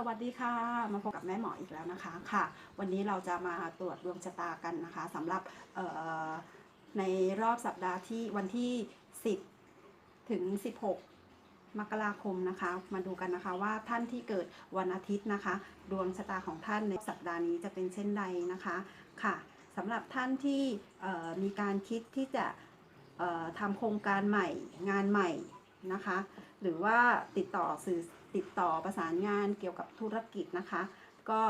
สวัสดีค่ะ มาพบกับแม่หมออีกแล้วนะคะค่ะ วันนี้เราจะมาตรวจดวงชะตากันนะคะสำหรับในรอบสัปดาห์ที่วันที่ 10 ถึง 16 มกราคมนะคะ มาดูกันนะคะว่าท่านที่เกิดวันอาทิตย์นะคะ ดวงชะตาของท่านในสัปดาห์นี้จะเป็นเช่นใดนะคะค่ะสำหรับท่านที่มีการคิดที่จะทำโครงการใหม่งานใหม่ นะคะ หรือว่าติดต่อสื่อติดต่อประสานงานเกี่ยวกับธุรกิจนะคะ ก็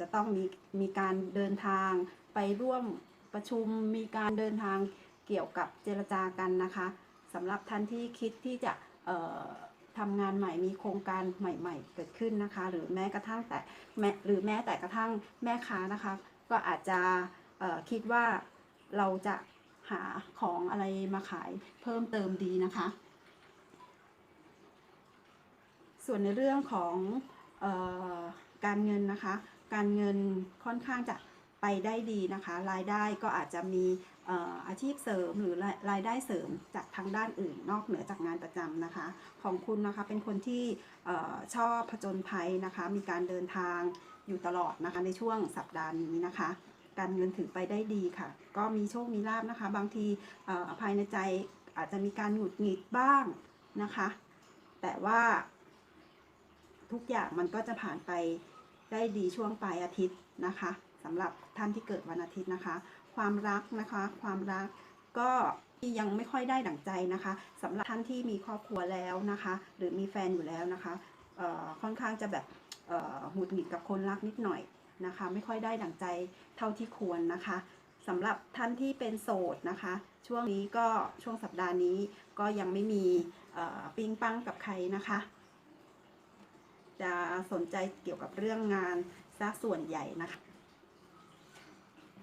จะต้องมีมีการเดินทางไปร่วมประชุมมีการเดินทางเกี่ยวกับเจรจากันนะคะสำหรับท่านที่คิดที่จะทำงานใหม่มีโครงการใหม่ๆ เกิดขึ้นนะคะ หรือแม้กระทั่งแต่แหรือแม้แต่กระทั่งแม่ค้านะคะ ก็อาจจะคิดว่าเราจะหาของอะไรมาขายเพิ่มเติมดีนะคะ ส่วนในเรื่องของออการเงินนะคะ การเงินค่อนข้างจะไปได้ดีนะคะ รายได้ก็อาจจะมีอออาชีพเสริมหรือรายรายได้เสริมจากทางด้านอื่น นอกเหนือจากงานประจำนะคะ ของคุณนะคะเป็นคนที่อชอบผจญภัยนะคะ มีการเดินทางอยู่ตลอดนะคะในช่วงสัปดาห์นี้นะคะ การเงินถือไปได้ดีค่ะ ก็มีโชคมีลาบนะคะ บางทีอภายในใจอาจจะมีการหงุดหงิดบ้างนะคะ แต่ว่า ทุกอย่างมันก็จะผ่านไปได้ดีช่วงปลายอาทิตย์นะคะสำหรับท่านที่เกิดวันอาทิตย์นะคะ ความรักนะคะ ความรักก็ยังไม่ค่อยได้ดั่งใจนะคะสำหรับท่านที่มีครอบครัวแล้วนะคะ หรือมีแฟนอยู่แล้วนะคะค่อนข้างจะแบบหงุดหงิดกับคนรักนิดหน่อยนะคะ ไม่ค่อยได้ดั่งใจเท่าที่ควรนะคะสำหรับท่านที่เป็นโสดนะคะ ช่วงนี้ก็ช่วงสัปดาห์นี้ก็ยังไม่มีปิงปังกับใครนะคะ จะสนใจเกี่ยวกับเรื่องงานซะส่วนใหญ่นะคะ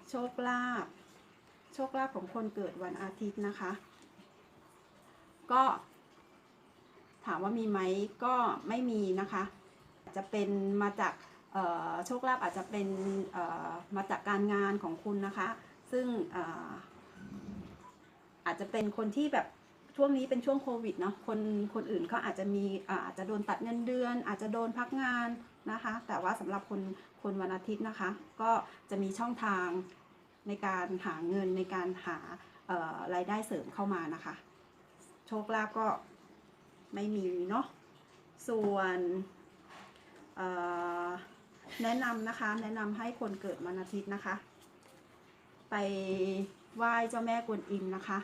โชคลาภโชคลาภของคนเกิดวันอาทิตย์นะคะ ก็ ถามว่ามีไหมก็ไม่มีนะคะ จะเป็นมาจากโชคลาภอาจจะเป็นมาจากการงานของคุณนะคะ ซึ่งอออาจจะเป็นคนที่แบบ ช่วงนี้เป็นช่วงโควิดเนาะคนคนอื่นก็อาจจะมีอาจจะโดนตัดเงินเดือน อาจจะโดนพักงานนะคะ แต่ว่าสำหรับคนคนวันอาทิตย์นะคะ ก็จะมีช่องทางในการหาเงินในการหาเอ่อรายได้เสริมเข้ามานะคะ โชคลาภก็ไม่มีเนาะส่วนเอ่อแนะนำนะคะ แนะนำให้คนเกิดวันอาทิตย์นะคะ ไปไหว้เจ้าแม่กวนอิมนะคะ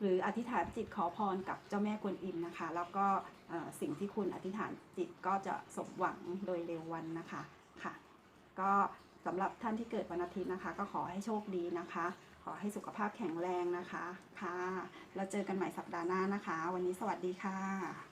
หรืออธิษฐานจิตขอพรกับเจ้าแม่กวนอิมนะคะ แล้วก็สิ่งที่คุณอธิษฐานจิตก็จะสมหวังโดยเร็ววันนะคะค่ะ ก็สำหรับท่านที่เกิดวันอาทิตย์นะคะ ก็ขอให้โชคดีนะคะ ขอให้สุขภาพแข็งแรงนะคะค่ะ แล้วเจอกันใหม่สัปดาห์หน้านะคะ วันนี้สวัสดีค่ะ